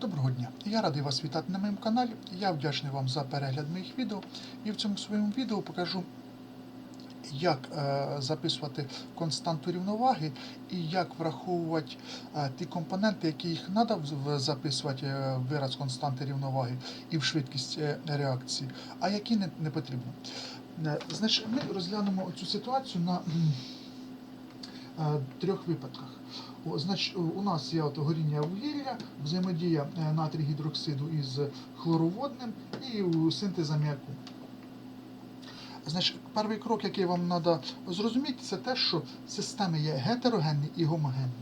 Доброго дня! Я радий вас вітати на моєму каналі. Я вдячний вам за перегляд моїх відео. І в цьому своєму відео покажу, як е, записувати константу рівноваги і як враховувати е, ті компоненти, які їх треба записувати е, вираз константи рівноваги і в швидкість реакції, а які не, потрібно. Значить, ми розглянемо цю ситуацію на трьох випадках. О, Значить, у нас є от горіння вугілля, взаємодія е, натрій гідроксиду із хлороводним і синтез аміаку. Значить, перший крок, який вам треба зрозуміти, це те, що системи є гетерогенні і гомогенні.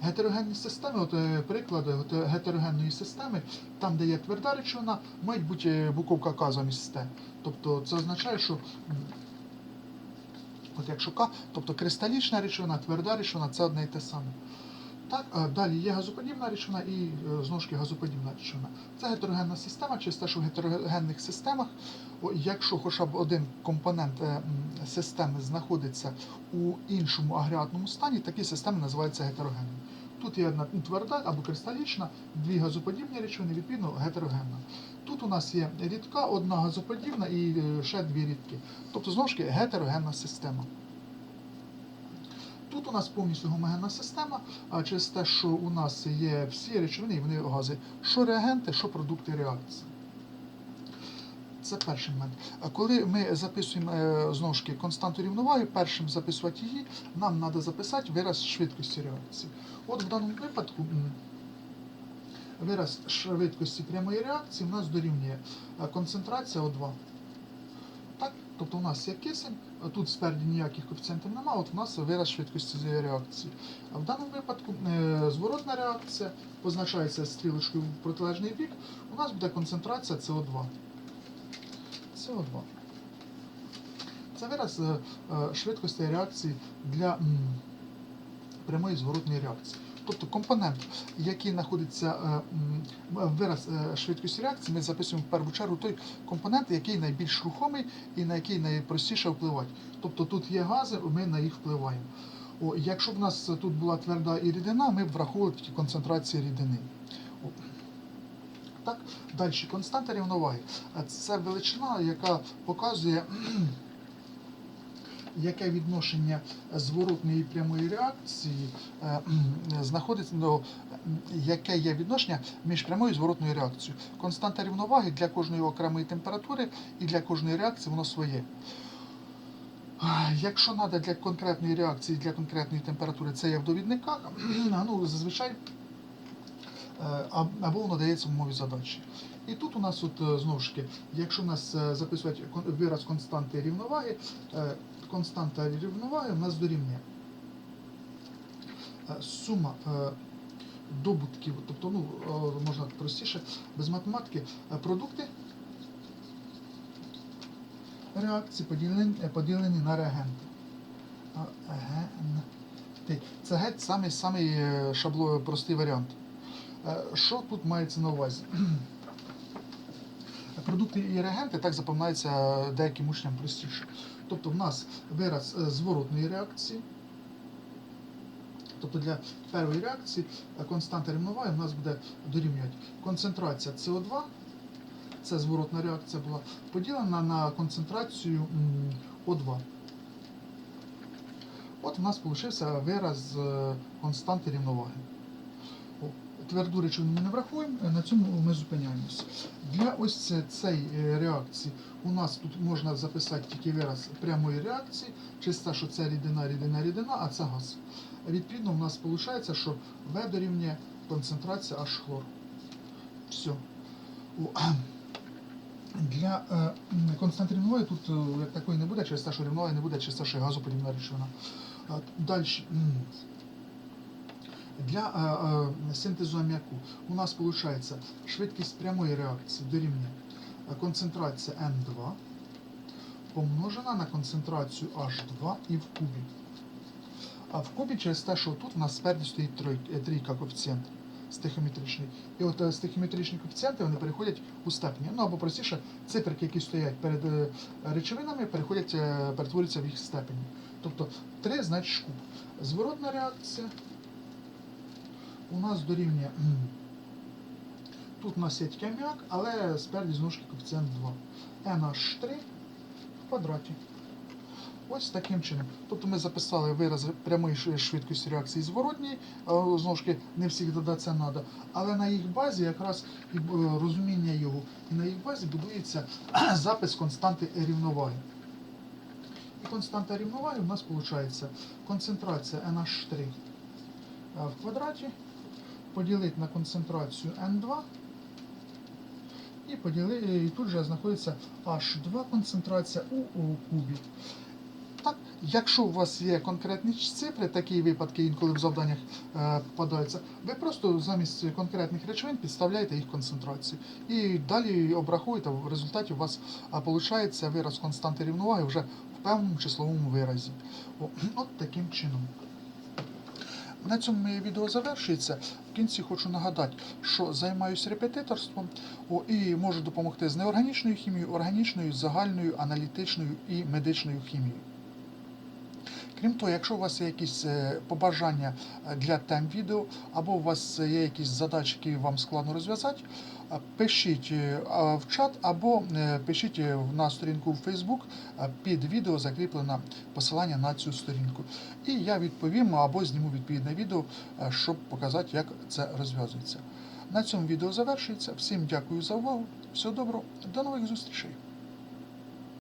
Гетерогенні системи, от е, приклади от, е, гетерогенної системи, там, де є тверда речовина, мають бути е, буковка К замість Тобто це означає, що От якщо К, тобто кристалічна речовина, тверда речовина це одне і те саме. Так, далі є газоподібна речовина і е, знову ж таки газоподібна речовина. Це гетерогенна система, через те, що в гетерогенних системах, якщо хоча б один компонент е, системи знаходиться у іншому агрегатному стані, такі системи називаються гетерогенними. Тут є одна тверда або кристалічна, дві газоподібні речовини, відповідно, гетерогенна. Тут у нас є рідка, одна газоподібна і е, ще дві рідки. Тобто, знову ж таки, гетерогенна система. Тут у нас повністю гомогенна система, а через те, що у нас є всі речовини, і вони гази, що реагенти, що продукти реакції. Це перший момент. Коли ми записуємо е, знову ж таки константу рівноваги, першим записувати її, нам треба записати вираз швидкості реакції. От в даному випадку вираз швидкості прямої реакції у нас дорівнює е, концентрація О2. Так? Тобто у нас є кисень, тут спереді ніяких коефіцієнтів немає, от у нас вираз швидкості реакції. А в даному випадку е, зворотна реакція позначається стрілочкою в протилежний бік, у нас буде концентрація СО2. СО2. Це вираз е, швидкості реакції для прямої зворотної реакції. Тобто компонент, який знаходиться е, вираз е, швидкості реакції, ми записуємо в першу чергу той компонент, який найбільш рухомий і на який найпростіше впливати. Тобто тут є гази, ми на їх впливаємо. О, якщо б у нас тут була тверда і рідина, ми б враховували тільки концентрації рідини. О. Так, далі константа рівноваги. Е, Це величина, яка показує, яке відношення зворотної і прямої реакції е, знаходиться ну, яке є відношення між прямою і зворотною реакцією. Константа рівноваги для кожної окремої температури і для кожної реакції воно своє. Якщо треба для конкретної реакції, для конкретної температури, це є в довідниках, ну, зазвичай або воно дається в мові задачі. І тут у нас от, е, знову ж таки, якщо у нас е, записувати вираз константи рівноваги, е, константа рівноваги у нас дорівнює е, сума е, добутків, тобто, ну, е, можна простіше, без математики, е, продукти реакції поділені, е, поділені на реагенти. Це геть самий, самий е, шабло, простий варіант. Е, Що тут мається на увазі? Продукти і реагенти так запоминаються деяким учням простіше. Тобто в нас вираз е, зворотної реакції. Тобто для першої реакції е, константа рівноваги у нас буде дорівнювати концентрація СО2, це зворотна реакція була, поділена на концентрацію О2. От у нас вийшов вираз константи рівноваги. Тверду речовину ми не врахуємо, е, на цьому ми зупиняємося. Для ось цієї е, реакції у нас тут можна записати тільки вираз прямої реакції, чисто, що це рідина, рідина, рідина, а це газ. Відповідно, у нас виходить, що В дорівнює концентрація H хлор. Все. Для е, м, тут як такої не буде, через те, що рівноваги не буде, через те, що є газоподібна речовина. Далі. Для е, е, синтезу аміаку у нас виходить швидкість прямої реакції дорівнює е, концентрація N2 помножена на концентрацію H2 і в кубі. А в кубі через те, що тут у нас спереді стоїть трійка коефіцієнт стихіометричний. І от стихіометричні коефіцієнти вони переходять у степені. Ну або простіше, циферки, які стоять перед речовинами, переходять, перетворюються в їх степені. Тобто 3 значить куб. Зворотна реакція у нас дорівнює Тут у нас є аміак, але спереді знову ж коефіцієнт 2. NH3 в квадраті. Ось таким чином. Тобто ми записали вирази прямої шви- швидкості реакції зворотній, знову ж таки, не всіх додати це треба, але на їх базі якраз і е, розуміння його, і на їх базі будується запис константи рівноваги. І константа рівноваги у нас виходить концентрація NH3 е, в квадраті поділити на концентрацію N2 і, поділи, і тут же знаходиться H2 концентрація у, у кубі. Так, якщо у вас є конкретні цифри, такі випадки інколи в завданнях е, попадаються, ви просто замість конкретних речовин підставляєте їх концентрацію. І далі обрахуєте, в результаті у вас виходить вираз константи рівноваги вже в певному числовому виразі. О, от таким чином. На цьому моє відео завершується. В кінці хочу нагадати, що займаюся репетиторством і можу допомогти з неорганічною хімією, органічною, загальною, аналітичною і медичною хімією. Крім того, якщо у вас є якісь е, побажання е, для тем відео, або у вас є якісь задачі, які вам складно розв'язати, е, пишіть е, в чат або е, пишіть е, на сторінку в Facebook е, під відео закріплено посилання на цю сторінку. І я відповім або зніму відповідне відео, е, щоб показати, як це розв'язується. На цьому відео завершується. Всім дякую за увагу. Всього доброго, до нових зустрічей.